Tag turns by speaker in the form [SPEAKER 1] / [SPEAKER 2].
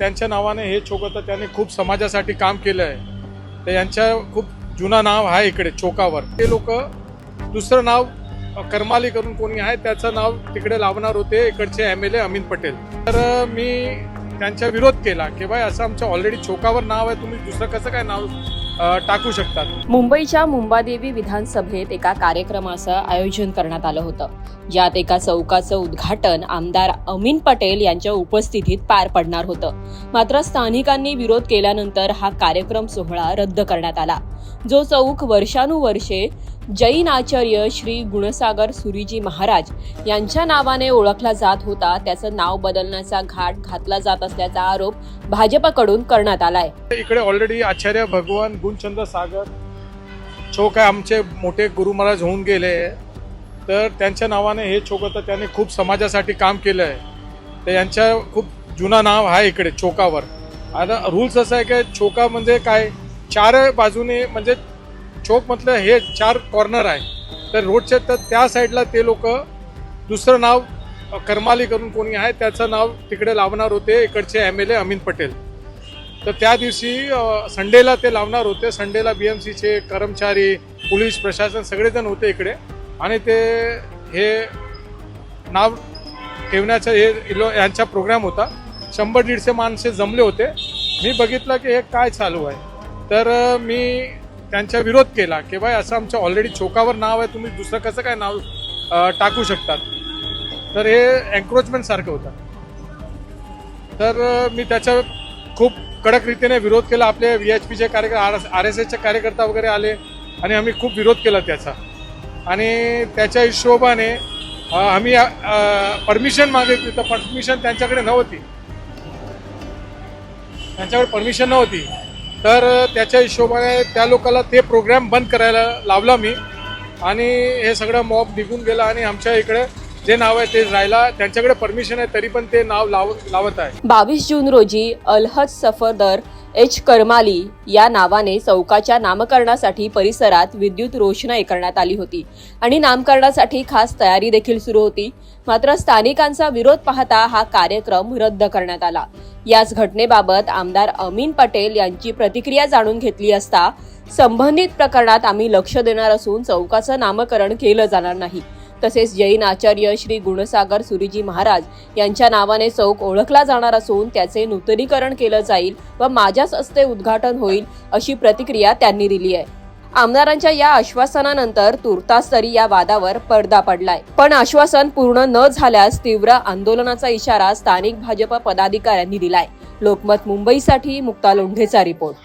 [SPEAKER 1] त्यांच्या नावाने हे चौक तर त्यांनी खूप समाजासाठी काम केलं आहे. तर यांच्या खूप जुना नाव आहे इकडे चौकावर. ते लोक दुसरं नाव करमाली करून कोणी आहे त्याचं नाव तिकडे लावणार होते इकडचे M L A Amit Patel. तर मी त्यांचा विरोध केला की बाय असं आमच्या ऑलरेडी चौकावर नाव आहे तुम्ही दुसरं कसं काय नाव टाकू शकतात.
[SPEAKER 2] मुंबईच्या मुंबादेवी विधानसभेत एका कार्यक्रमाचं आयोजन करण्यात आलं होतं. ज्यात एका चौकाचं उद्घाटन आमदार अमीन पटेल यांच्या उपस्थितीत पार पडणार होतं. मात्र स्थानिकांनी विरोध केल्यानंतर हा कार्यक्रम सोहळा रद्द करण्यात आला. जो चौक वर्षानुवर्षे जैन आचार्य श्री गुणसागर सुरीजी महाराज यांच्या नावाने ओळखला जात होता. त्याचं नाव बदलण्याचा घाट घातला जात असल्याचा आरोप भाजपकडून करण्यात आलाय.
[SPEAKER 1] इकडे ऑलरेडी आचार्य भगवान गुणचंद्र सागर चौक आहे आमचे मोठे गुरु महाराज होऊन गेले. तर त्यांच्या नावाने हे चौक होतं त्यांनी खूप समाजासाठी काम केलं आहे तर यांच्या खूप जुना नाव आहे इकडे चौकावर. आता रूल्स असं आहे की चौका म्हणजे काय? चार बाजूने म्हणजे चौक म्हटलं हे चार कॉर्नर आहे. तर रोडच्या तर त्या साईडला ते लोक दुसरं नाव करमाली करून कोणी आहे त्याचं नाव तिकडे लावणार होते इकडचे M L A Amit Patel. तर त्या दिवशी संडेला ते लावणार होते. संडेला बी एम सीचे कर्मचारी पोलीस प्रशासन सगळेजण होते इकडे. आणि ते हे नाव ठेवण्याचा हे यांचा प्रोग्राम होता. शंभर दीडशे माणसे जमले होते. मी बघितलं की हे काय चालू आहे. तर मी त्यांचा विरोध केला की बाय असं आमच्या ऑलरेडी चौकावर नाव आहे तुम्ही दुसरं कसं काय नाव टाकू शकतात? तर हे एन्क्रोचमेंट सारखं होतं. तर मी त्याचा खूप कडक रीतीने विरोध केला. आपले व्ही एच पीचे कार्यकर्ते आर एस एसचे कार्यकर्ता वगैरे आले आणि आम्ही खूप विरोध केला त्याचा. आणि त्याच्या हिशोबाने आम्ही परमिशन मागितली तर परमिशन त्यांच्याकडे नव्हती. त्यांच्याकडे परमिशन नव्हती. तर त्याच्या हिशोबाने त्या लोकाला ते प्रोग्राम बंद करायला लावला मी. आणि हे सगळं मॉब निघून गेला आणि आमच्या इकडे जे नाव आहे ते राहिला. त्यांच्याकडे परमिशन आहे तरी पण ते नाव लाव लावत आहे.
[SPEAKER 2] बावीस जून रोजी अलहद सफरदर एच. करमाली या नावाने चौकाच्या नामकरणासाठी परिसरात विद्युत रोषणाई करण्यात आली होती आणि नामकरणासाठी खास तयारी देखील सुरू होती. मात्र स्थानिकांचा विरोध पाहता हा कार्यक्रम रद्द करण्यात आला. याच घटनेबाबत आमदार अमीन पटेल यांची प्रतिक्रिया जाणून घेतली असता संबंधित प्रकरणात आम्ही लक्ष देणार असून चौकाचं नामकरण केलं जाणार नाही. तसेच जैन आचार्य श्री गुणसागर सुरीजी महाराज यांच्या नावाने चौक ओळखला जाणार असून त्याचे नूतनीकरण केलं जाईल व माझ्याच हस्ते उद्घाटन होईल अशी प्रतिक्रिया त्यांनी दिली आहे. आमदारांच्या या आश्वासनानंतर तुर्तास तरी या वादावर पडदा पडलाय. पण आश्वासन पूर्ण न झाल्यास तीव्र आंदोलनाचा इशारा स्थानिक भाजप पदाधिकाऱ्यांनी दिलाय. लोकमत मुंबईसाठी मुक्ता लोंढेचा रिपोर्ट.